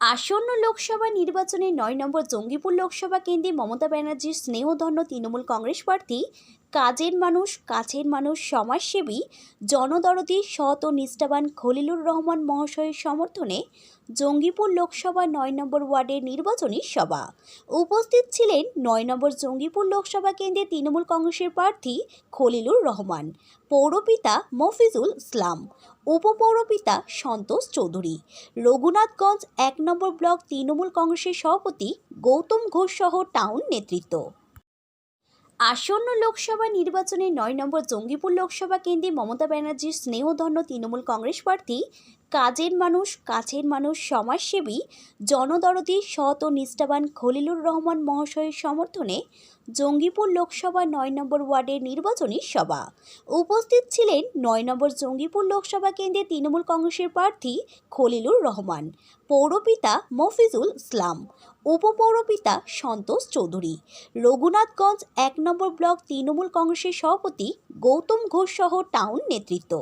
আসন্ন লোকসভা নির্বাচনে নয় নম্বর জঙ্গিপুর লোকসভা কেন্দ্রে মমতা ব্যানার্জির স্নেহধন্য তৃণমূল কংগ্রেস প্রার্থী কাজের মানুষ, কাছের মানুষ, সমাজসেবী, জনদরদি সৎ ও নিষ্ঠাবান খলিলুর রহমান মহাশয়ের সমর্থনে জঙ্গিপুর লোকসভা নয় নম্বর ওয়ার্ডের নির্বাচনী সভা। উপস্থিত ছিলেন নয় নম্বর জঙ্গিপুর লোকসভা কেন্দ্রে তৃণমূল কংগ্রেসের প্রার্থী খলিলুর রহমান, পৌরপিতা মফিজুল ইসলাম, উপপৌরপিতা সন্তোষ চৌধুরী, রঘুনাথগঞ্জ এক নম্বর ব্লক তৃণমূল কংগ্রেসের সভাপতি গৌতম ঘোষ সহ টাউন নেতৃত্ব। আসন্ন লোকসভা নির্বাচনে নয় নম্বর জঙ্গিপুর লোকসভা কেন্দ্রে মমতা ব্যানার্জির স্নেহধন্য তৃণমূল কংগ্রেস প্রার্থী কাজের মানুষ, কাছের মানুষ, সমাজসেবী, জনদরদি সৎ ও নিষ্ঠাবান খলিলুর রহমান মহাশয়ের সমর্থনে জঙ্গিপুর লোকসভা নয় নম্বর ওয়ার্ডের নির্বাচনী সভা। উপস্থিত ছিলেন নয় নম্বর জঙ্গিপুর লোকসভা কেন্দ্রে তৃণমূল কংগ্রেসের প্রার্থী খলিলুর রহমান, পৌরপিতা মফিজুল ইসলাম, উপপৌরপিতা সন্তোষ চৌধুরী, রঘুনাথগঞ্জ এক নম্বর ব্লক তৃণমূল কংগ্রেসের সভাপতি গৌতম ঘোষ সহ টাউন নেতৃত্ব।